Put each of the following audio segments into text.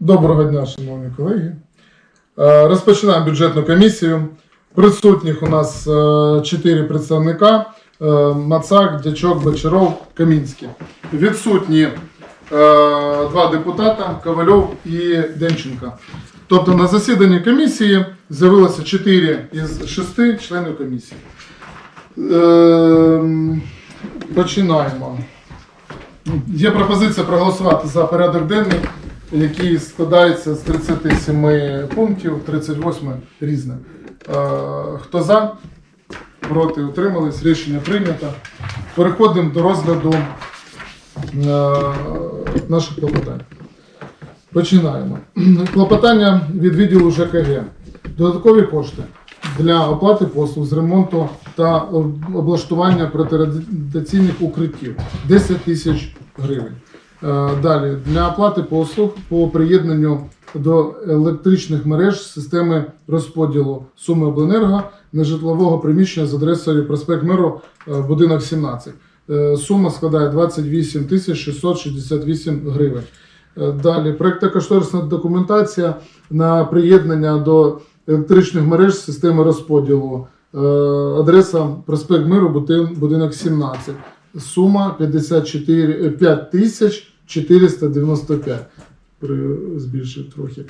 Доброго дня, шановні колеги. Е, Розпочинаємо бюджетну комісію. Присутніх у нас е, чотири представника: е, Мацак, Дячок, Бочаров, Камінський. Відсутні два депутата Ковальов і Демченко. Тобто на засіданні комісії з'явилося 4 із 6 членів комісії. Починаємо. Є пропозиція проголосувати за порядок денний, який складається з 37 пунктів, 38 різне. Хто за? Проти утримались, рішення прийнято. Переходимо до розгляду е, наших клопотань. Починаємо. Клопотання від відділу ЖКГ. Додаткові кошти для оплати послуг з ремонту та облаштування протирадіаційних укриттів 10 тисяч гривень. Е, Далі для оплати послуг по приєднанню до електричних мереж системи розподілу суми обленерго нежитлового приміщення з адресою проспект Миру, е, будинок 17. Е, Сума складає 28 тисяч 668 гривень. Далі проєктно-кошторисна документація на приєднання до електричних мереж системи розподілу. Адреса проспект Миру, будинок 17. Сума 54, е, 5 тисяч 495. Збільшив трохи.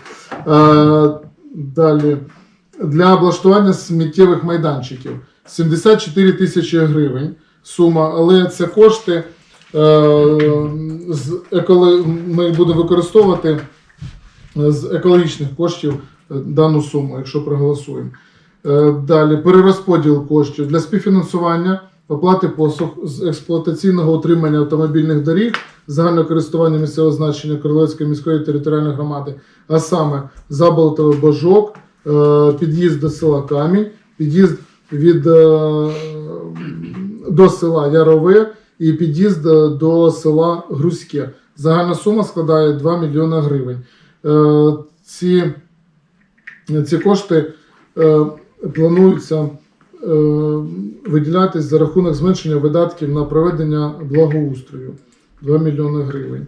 Е, Далі. Для облаштування сміттєвих майданчиків 74 тисячі гривень. Сума, але це кошти. е, з еколо... Ми будемо використовувати з екологічних коштів е, дану суму, якщо проголосуємо. Е, Далі перерозподіл коштів для співфінансування оплати послуг з експлуатаційного утримання автомобільних доріг загального користування місцевого значення Крилецької міської територіальної громади, а саме Заболотовий Божок, е, під'їзд до села Камінь, під'їзд від е, до села Ярове і під'їзд е, до села Грузьке. Загальна сума складає 2 мільйони гривень. Ці, ці кошти плануються виділятись за рахунок зменшення видатків на проведення благоустрою 2 мільйони гривень.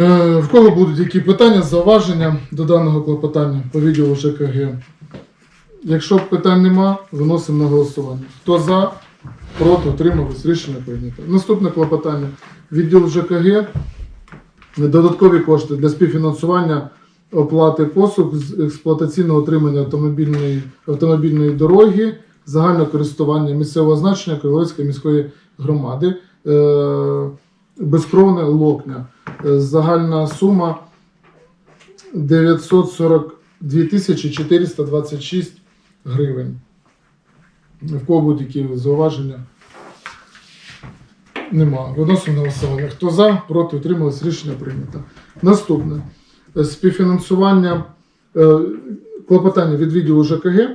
Е, В кого будуть які питання, зауваження до даного клопотання по відділу ЖКГ? Якщо питань нема, виносимо на голосування. Хто за, проти, утримались, рішення прийнято. Наступне клопотання. Відділ ЖКГ. Додаткові кошти для співфінансування оплати послуг з експлуатаційного утримання автомобільної, автомобільної дороги загального користування місцевого значення Криловецької міської громади. Е, безкровне локня. Е, Загальна сума 942 тисячі 426 гривень. В кого будуть які зауваження? Нема. Виносимо на голосування. Хто за, проти, утримались, рішення прийнято. Наступне. Е, Співфінансування е, клопотання від відділу ЖКГ е,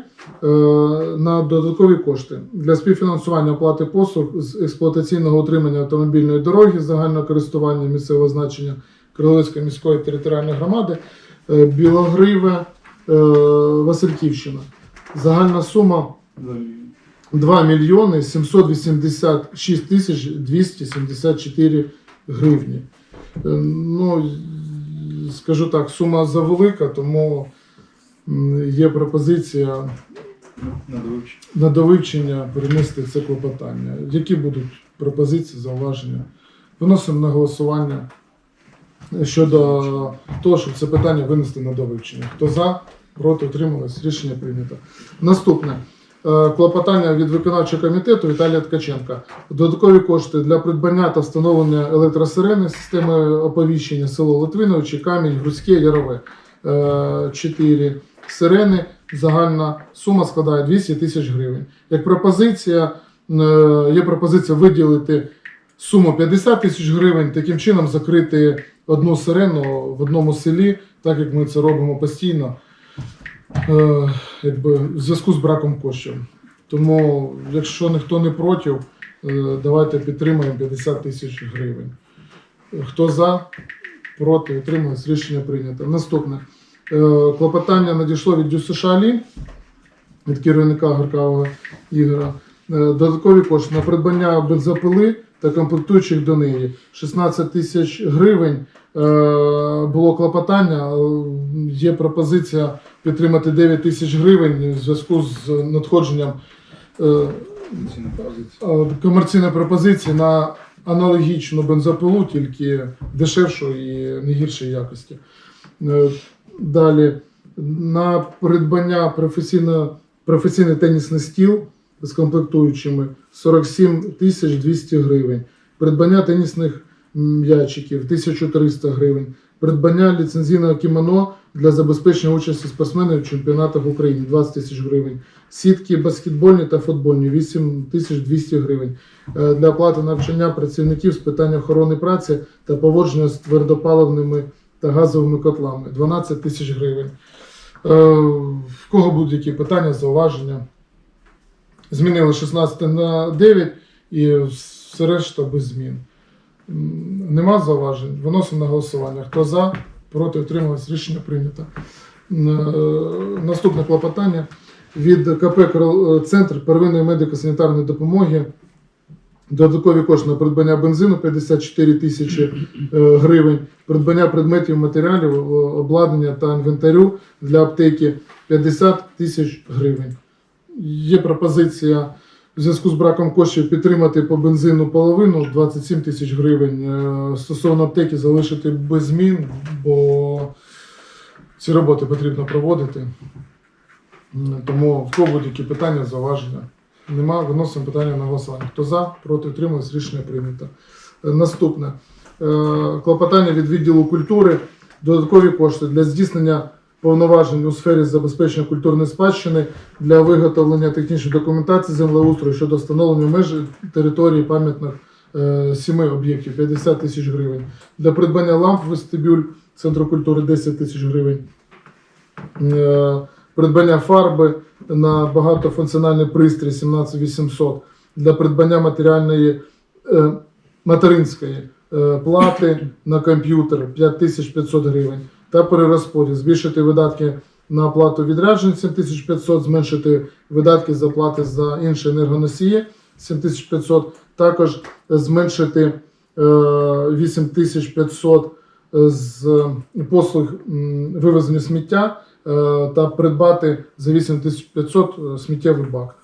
на додаткові кошти для співфінансування оплати послуг з експлуатаційного утримання автомобільної дороги загального користування місцевого значення Криловецької міської територіальної громади Білогриве Васильківщина. Загальна сума 2 мільйони 786 тисяч 274 гривні. Ну, скажу так, сума завелика, тому є пропозиція на довивчення перенести це клопотання. Які будуть пропозиції, зауваження? Виносимо на голосування щодо того, щоб це питання винести на довивчення. Хто за, проти, утримались, рішення прийнято. Наступне. Е, Клопотання від виконавчого комітету Віталія Ткаченка. Додаткові кошти для придбання та встановлення електросирени, системи оповіщення село Литвиновичі, Камінь, Грузьке, Ярове. Е, Чотири сирени. Загальна сума складає 200 тисяч гривень. Як пропозиція, е, є пропозиція виділити суму 50 тисяч гривень, таким чином закрити одну сирену в одному селі, так як ми це робимо постійно якби, в зв'язку з браком коштів. Тому, якщо ніхто не проти, е, давайте підтримаємо 50 тисяч гривень. Хто за, проти, утримались, рішення прийнято. Наступне. Е, Клопотання надійшло від ДЮСШ «Алі», від керівника Гаркавого Ігора. Е, Додаткові кошти на придбання бензопили та комплектуючих до неї. 16 тисяч гривень е, було клопотання. е, Є пропозиція підтримати 9 тисяч гривень в зв'язку з надходженням е, е, комерційної пропозиції на аналогічну бензопилу, тільки дешевшу і не гіршої якості. Е, Далі на придбання професійно, професійний тенісний стіл з комплектуючими 47 тисяч 200 гривень. Придбання тенісних м'ячиків 1300 гривень. Придбання ліцензійного кімоно для забезпечення участі спортсменів в чемпіонатах України 20 тисяч гривень. Сітки баскетбольні та футбольні 8 тисяч 200 гривень. Е, Для оплати навчання працівників з питань охорони праці та поводження з твердопаливними та газовими котлами 12 тисяч гривень. Е, В кого будь-які питання, зауваження? Змінили 16 на 9 і все решта без змін. Нема зауважень. Виносимо на голосування. Хто за, проти утрималось, рішення прийнято. Е, Наступне клопотання від КП «Крил- Центр первинної медико-санітарної допомоги. Додаткові кошти на придбання бензину 54 тисячі е, гривень, придбання предметів, матеріалів, е, обладнання та інвентарю для аптеки 50 тисяч гривень. Є пропозиція в зв'язку з браком коштів підтримати по бензину половину 27 тисяч гривень. Е, Стосовно аптеки залишити без змін, бо ці роботи потрібно проводити. Тому в кого будь-які питання, зауваження. Нема, виносимо питання на голосування. Хто за, проти утримались, рішення прийнято. Е, Наступне. Е, Клопотання від відділу культури. Додаткові кошти для здійснення повноважень у сфері забезпечення культурної спадщини для виготовлення технічної документації землеустрою щодо встановлення меж території пам'ятних е, сіми об'єктів 50 тисяч гривень. Для придбання ламп вестибюль Центру культури 10 тисяч гривень. Е, Придбання фарби на багатофункціональний пристрій 17800. Для придбання матеріальної е, материнської плати на комп'ютер 5500 гривень та перерозподіл. Збільшити видатки на оплату відряджень 7500, зменшити видатки з оплати за інші енергоносії 7500, також зменшити е, 8500 з послуг вивезення сміття е, та придбати за 8500 сміттєвий бак.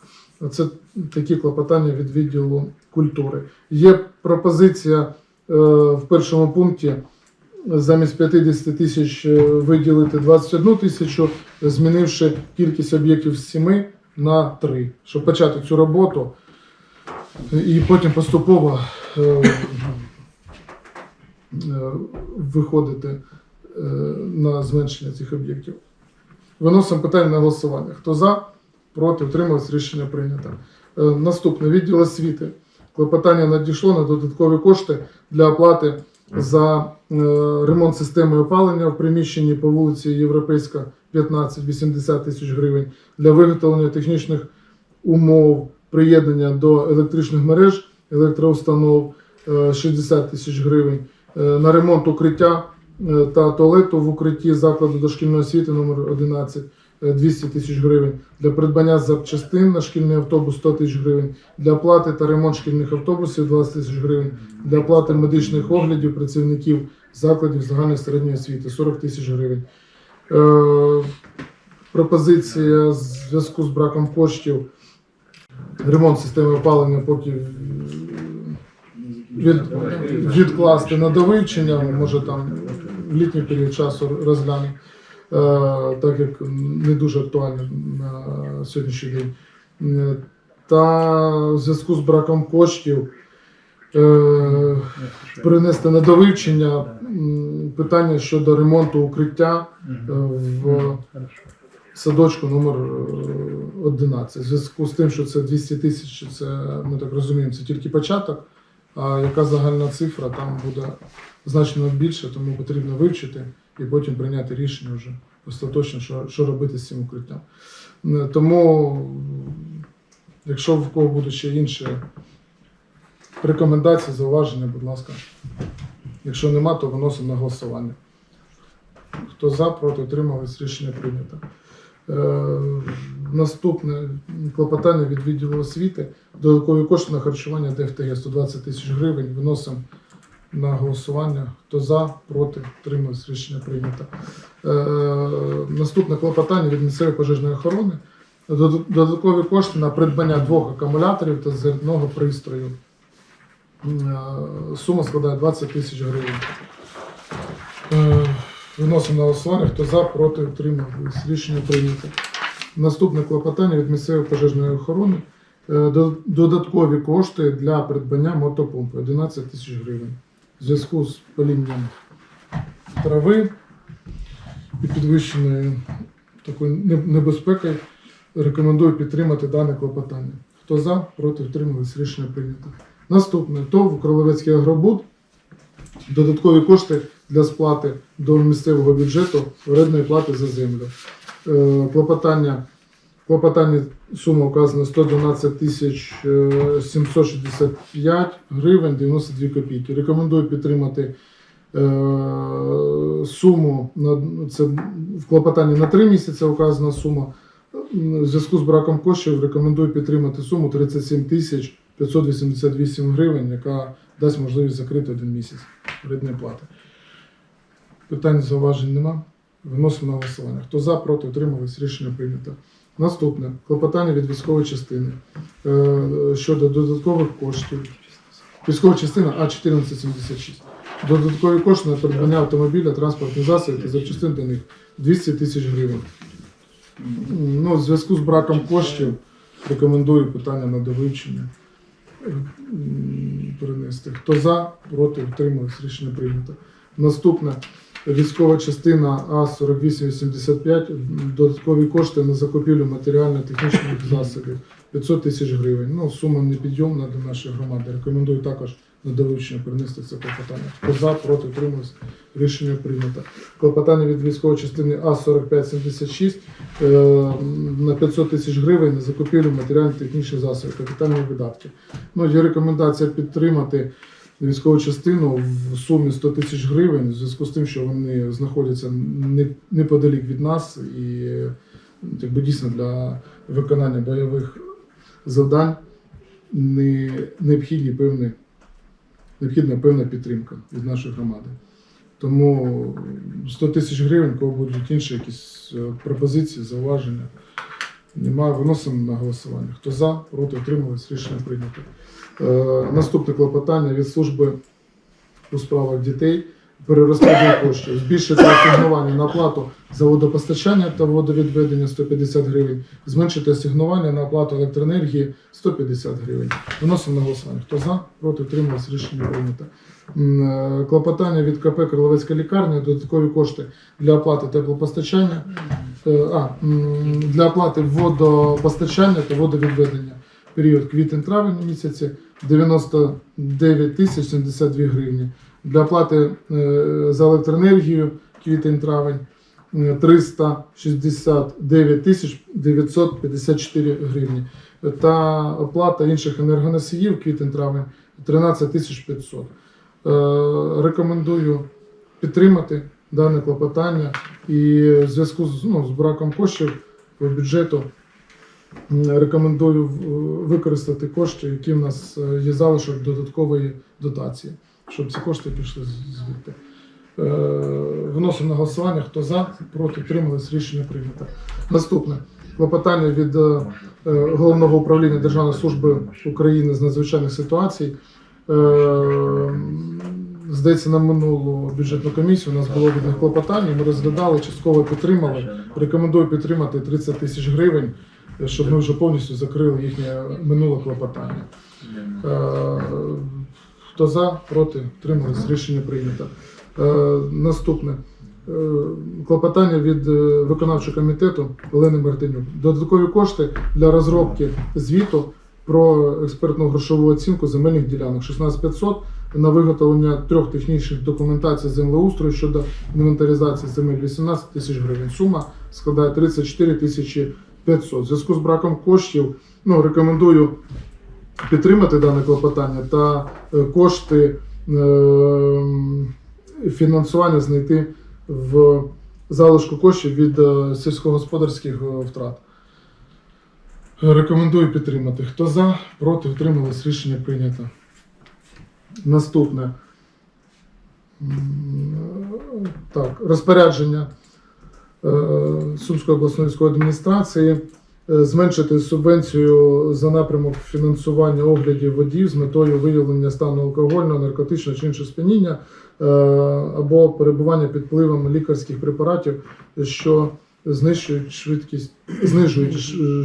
Це такі клопотання від відділу культури. Є пропозиція е, в першому пункті замість 50 тисяч е, виділити 21 тисячу, змінивши кількість об'єктів з 7 на 3, щоб почати цю роботу і потім поступово е, е, виходити на зменшення цих об'єктів. Виносимо питання на голосування. Хто за, проти, утрималось, рішення прийнято. Наступне відділ освіти. Клопотання надійшло на додаткові кошти для оплати за ремонт системи опалення в приміщенні по вулиці Європейська 15 80 тисяч гривень для виготовлення технічних умов приєднання до електричних мереж електроустанов е, 60 тисяч гривень Е, на ремонт укриття е, та туалету в укритті закладу дошкільної освіти номер 11 е, 200 тисяч гривень для придбання запчастин на шкільний автобус 100 тисяч гривень для оплати та ремонт шкільних автобусів 20 тисяч гривень для оплати медичних оглядів працівників закладів загальної середньої освіти 40 тисяч гривень. Е, пропозиція в зв'язку з браком коштів ремонт системи опалення поки від, відкласти на довивчення, може там в літній період часу розглянемо, е, так як не дуже актуально на сьогоднішній день. Е, Та в зв'язку з браком коштів принести на довивчення питання щодо ремонту укриття е, в садочку номер е, 11. В зв'язку з тим, що це 200 тисяч, це ми так розуміємо, це тільки початок. А яка загальна цифра, там буде значно більше, тому потрібно вивчити і потім прийняти рішення вже остаточно, що, що робити з цим укриттям. Е, Тому, якщо в кого будуть ще інші рекомендації, зауваження, будь ласка. Якщо нема, то виносимо на голосування. Хто за, проти, утримались, рішення прийнято. Е, Наступне клопотання від відділу освіти. Додаткові кошти на харчування ДФТГ 120 тисяч гривень. Виносимо на голосування. Хто за, проти, утримуюсь, рішення прийнято. Е, наступне клопотання від місцевої пожежної охорони. Додаткові кошти на придбання двох акумуляторів та зарядного пристрою. Е, Сума складає 20 тисяч гривень. Е, Виносимо на голосування. Хто за, проти, утримуюсь, рішення прийнято. Наступне клопотання від місцевої пожежної охорони. Е, Додаткові кошти для придбання мотопомпи 11 тисяч гривень. В зв'язку з палінням трави і підвищеною такою небезпекою рекомендую підтримати дане клопотання. Хто за, проти утримались, рішення прийнято. Наступне ТОВ Кролевецький агробуд. Додаткові кошти для сплати до місцевого бюджету орендної плати за землю. Е, Клопотання, клопотання сума вказана 112 тисяч е, 765 гривень 92 копійки. Рекомендую підтримати е, суму це в клопотанні на 3 місяці вказана сума. В зв'язку з браком коштів рекомендую підтримати суму 37 тисяч 588 гривень, яка дасть можливість закрити один місяць рідної плати. Питань зауважень нема. Виносимо на голосування. Хто за, проти, утримались, рішення прийнято. Наступне клопотання від військової частини е, щодо додаткових коштів. Військова частина А1476. Додаткові кошти на придбання автомобіля, транспортних засобів та запчастин до них 200 тисяч гривень. Ну, в зв'язку з браком коштів рекомендую питання на довивчення перенести. Хто за, проти, утримались, рішення прийнято. Наступне військова частина А4885, додаткові кошти на закупівлю матеріально-технічних засобів 500 тисяч гривень. Ну, сума непідйомна для нашої громади. Рекомендую також на довивчення перенести це клопотання. Хто за, проти, утримались, рішення прийнято. Клопотання від військової частини А4576 е, на 500 тисяч гривень на закупівлю матеріально-технічних засобів, капітальні видатки. Ну, є рекомендація підтримати військову частину в сумі 100 тисяч гривень в зв'язку з тим, що вони знаходяться неподалік від нас і якби дійсно для виконання бойових завдань не, необхідні певні, необхідна певна підтримка від нашої громади. Тому 100 тисяч гривень, кого будуть інші якісь е, пропозиції, зауваження. Немає, виносимо на голосування. Хто за, проти, отримались, рішення прийнято. Е, наступне клопотання від служби у справах дітей. Перерозподіл коштів, збільшити асигнування на оплату за водопостачання та водовідведення 150 гривень, зменшити асигнування на оплату електроенергії 150 гривень. Виносимо на голосування. Хто за, проти, утрималось, рішення прийнято. Е, Клопотання від КП Криловецька лікарня, додаткові кошти для оплати теплопостачання, е, а, для оплати водопостачання та водовідведення. Період квітень-травень місяці 99 тисяч 72 гривні. Для оплати е, за електроенергію квітень-травень е, 369 тисяч 954 гривні. Та оплата інших енергоносіїв квітень-травень 13 тисяч 500. Е, Рекомендую підтримати дане клопотання і в зв'язку з, ну, з браком коштів по бюджету рекомендую використати кошти, які в нас е, є залишок додаткової дотації, щоб ці кошти пішли звідти. Е, Виносимо на голосування. Хто за, проти, утримались, рішення прийнято. Наступне клопотання від е, е, головного управління Державної служби України з надзвичайних ситуацій. Здається, на минулу бюджетну комісію у нас було від них клопотання. Ми розглядали, частково підтримали. Рекомендую підтримати 30 тисяч гривень, щоб ми вже повністю закрили їхнє минуле клопотання. Хто за, проти, утримались, рішення прийнято. Е, Наступне. Е, Клопотання від е, виконавчого комітету Олени Мартинюк. Додаткові кошти для розробки звіту про експертну грошову оцінку земельних ділянок 16500 на виготовлення трьох технічних документацій землеустрою щодо інвентаризації земель 18 тисяч гривень. Сума складає 34 тисячі 500. В зв'язку з браком коштів ну, рекомендую підтримати дане клопотання та е, кошти е, фінансування знайти в залишку коштів від е, сільськогосподарських втрат. Рекомендую підтримати. Хто за, проти, утримались, рішення прийнято. Наступне. Так, розпорядження Сумської обласної військової адміністрації зменшити субвенцію за напрямок фінансування оглядів водів з метою виявлення стану алкогольного, наркотичного чи іншого сп'яніння е, або перебування під впливом лікарських препаратів, що знищують швидкість, знижують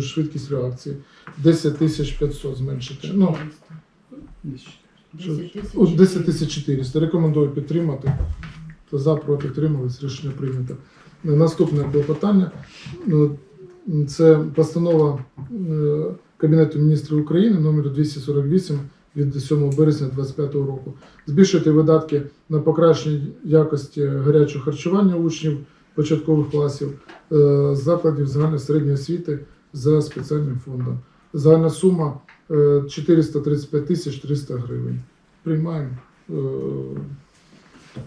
швидкість реакції. 10 тисяч 500 зменшити. Ну, 10 тисяч. От 10 тисяч 400. Рекомендую підтримати. За, проти, тримались, рішення прийнято. Наступне клопотання. Ну, Це постанова е, Кабінету міністрів України номер 248 від 7 березня 2025 року. Збільшити видатки на покращення якості гарячого харчування учнів початкових класів е, закладів загальної середньої освіти за спеціальним фондом. Загальна сума е, 435 тисяч 300 гривень. Приймаємо. е,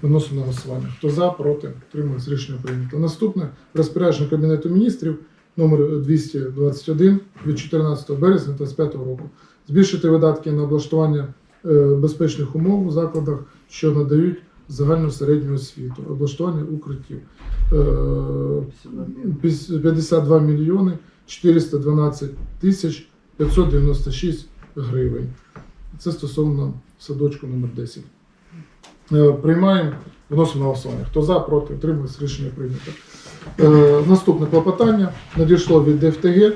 Виносимо на голосування. Хто за, проти, утримується рішення прийнято. Наступне розпорядження Кабінету міністрів номер 221 від 14 березня 2025 року. Збільшити видатки на облаштування е, безпечних умов у закладах, що надають загальну середню освіту, облаштування укриттів. Е, 52 мільйони 412 тисяч 596 гривень. Це стосовно садочку номер 10. Е, Приймаємо, виносимо на голосування. Хто за, проти, утримались, рішення прийнято. Е, Наступне клопотання надійшло від ДФТГ е,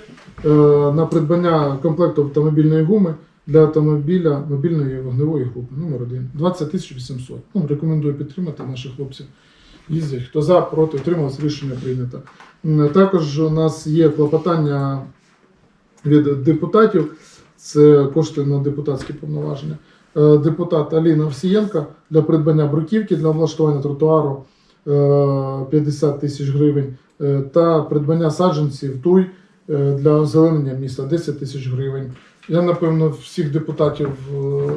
на придбання комплекту автомобільної гуми для автомобіля мобільної вогневої групи номер 1 20 800. Ну, рекомендую підтримати наших хлопців. Їздять. Хто за, проти, утрималось, рішення прийнято. Також у нас є клопотання від депутатів. Це кошти на депутатські повноваження. Е, Депутат Аліна Овсієнка для придбання бруківки для облаштування тротуару 50 тисяч гривень е, та придбання саджанців туй е, для озеленення міста 10 тисяч гривень. Я, напевно, всіх депутатів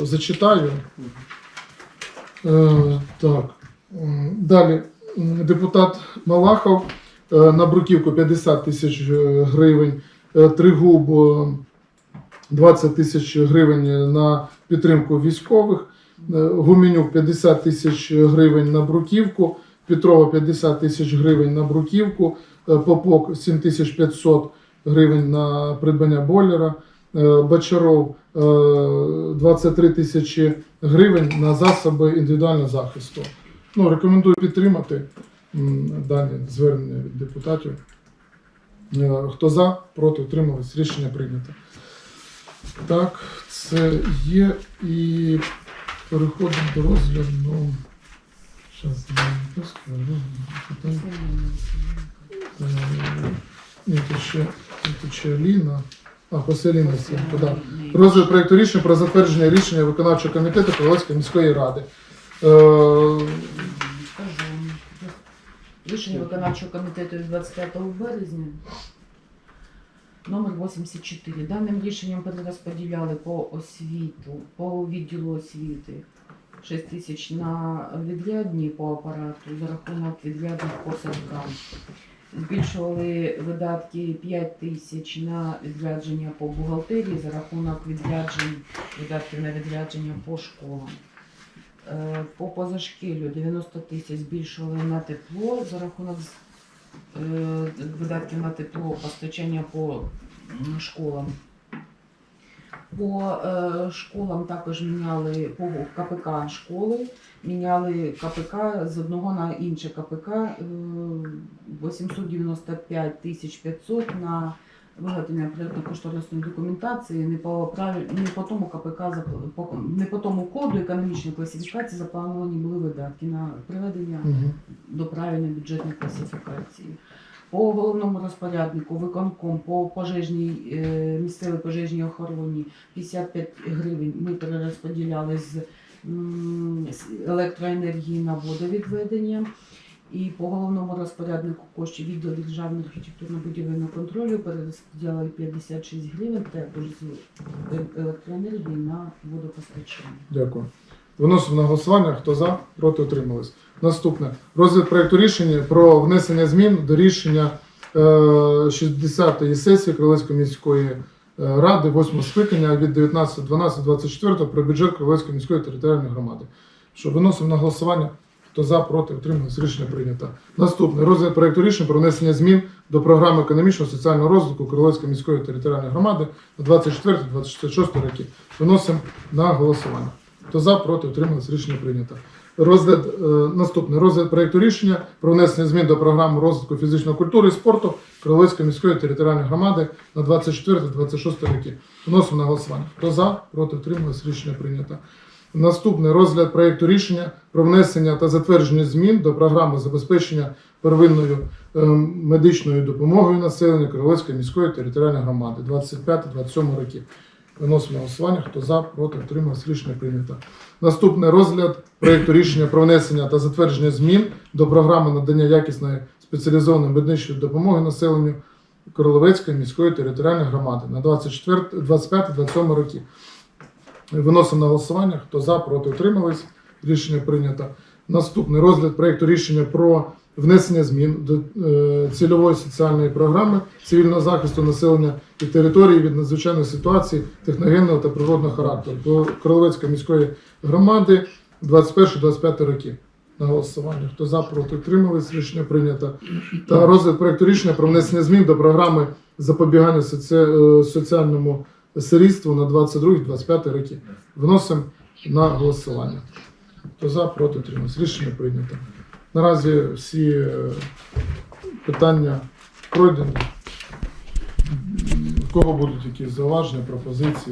е, зачитаю. Е, Так. Далі депутат Малахов е, на бруківку 50 тисяч е, гривень, е, Тригуб е, 20 тисяч гривень на підтримку військових, е, Гуменюк 50 тисяч гривень на бруківку, Петрова 50 тисяч гривень на бруківку, е, Попок 7500 гривень на придбання бойлера, е, Бочаров е, 23 тисячі гривень на засоби індивідуального захисту. Ну, рекомендую підтримати дані звернення від депутатів. Е, Хто за, проти, утримались, рішення прийнято. Так, це є і переходимо до розгляду. Зараз ні, тут ще, тут ще Аліна. А, це, да. Розгляд проєкту рішення про затвердження рішення виконавчого комітету Павловської міської ради. Е, Рішення виконавчого комітету від 25 березня. Номер 84. Даним рішенням перерозподіляли по освіту, по відділу освіти 6 тисяч на відрядні по апарату за рахунок відрядних по садкам. Збільшували видатки 5 тисяч на відрядження по бухгалтерії за рахунок відряджень, видатків на відрядження по школам. Е, По позашкіллю 90 тисяч збільшували на тепло за рахунок е, видатків на тепло, постачання по школам. По е, школам також міняли по КПК школи, міняли КПК з одного на інше КПК е, 895 тисяч 500 на виготовлення проєктно-кошторисної документації не по не по тому КПК не по тому коду економічної класифікації заплановані були видатки на приведення мгм. до правильної бюджетної класифікації. По головному розпоряднику, виконком, по пожежній, е, місцевій пожежній охороні 55 гривень ми перерозподіляли з електроенергії на водовідведення. І по головному розпоряднику коштів відділ державного архітектурно-будівельного контролю перерозподіляли 56 гривень також з е- електроенергії на водопостачання. Дякую. Виносимо на голосування. Хто за, проти утримались. Наступне. Розгляд проєкту рішення про внесення змін до рішення е, 60-ї сесії Крилецької міської е, Ради 8 скликання від 19.12.24 про бюджет Кривецької міської територіальної громади. Що виносимо на голосування. Хто за, проти, утримались, рішення прийнято. Наступне розгляд проекту рішення про внесення змін до програми економічного соціального розвитку Криловської міської територіальної громади на 24-26 роки. Виносимо на голосування. Хто за, проти, утримались, рішення прийнято. Розгляд е, наступний розгляд проекту рішення про внесення змін до програми розвитку фізичної культури і спорту Криловської міської територіальної громади на 24-26 роки. Виносимо на голосування. Хто за, проти, утримались, рішення прийнято. Наступний розгляд проекту рішення про внесення та затвердження змін до програми забезпечення первинною е, медичною допомогою населенню Криловської міської територіальної громади 25-27 років. Виносимо голосування. Хто за, проти, утримався, рішення прийнято. Наступний розгляд проекту рішення про внесення та затвердження змін до програми надання якісної спеціалізованої медичної допомоги населенню Кроловецької міської територіальної громади на 25-27 роки. Виносимо на голосування. Хто за, проти, утримались. Рішення прийнято. Наступний розгляд проекту рішення про внесення змін до е, цільової соціальної програми цивільного захисту населення і території від надзвичайної ситуації техногенного та природного характеру до Кроловецької міської громади 21-25 роки. На голосування. Хто за, проти, утримались. Рішення прийнято. Та розгляд проекту рішення про внесення змін до програми запобігання соці- е, соціальному сирітству на 22-25 роки. Вносимо на голосування. Хто за, проти, утримались. Рішення прийнято. Наразі всі е, питання пройдені. У кого будуть якісь зауваження, пропозиції?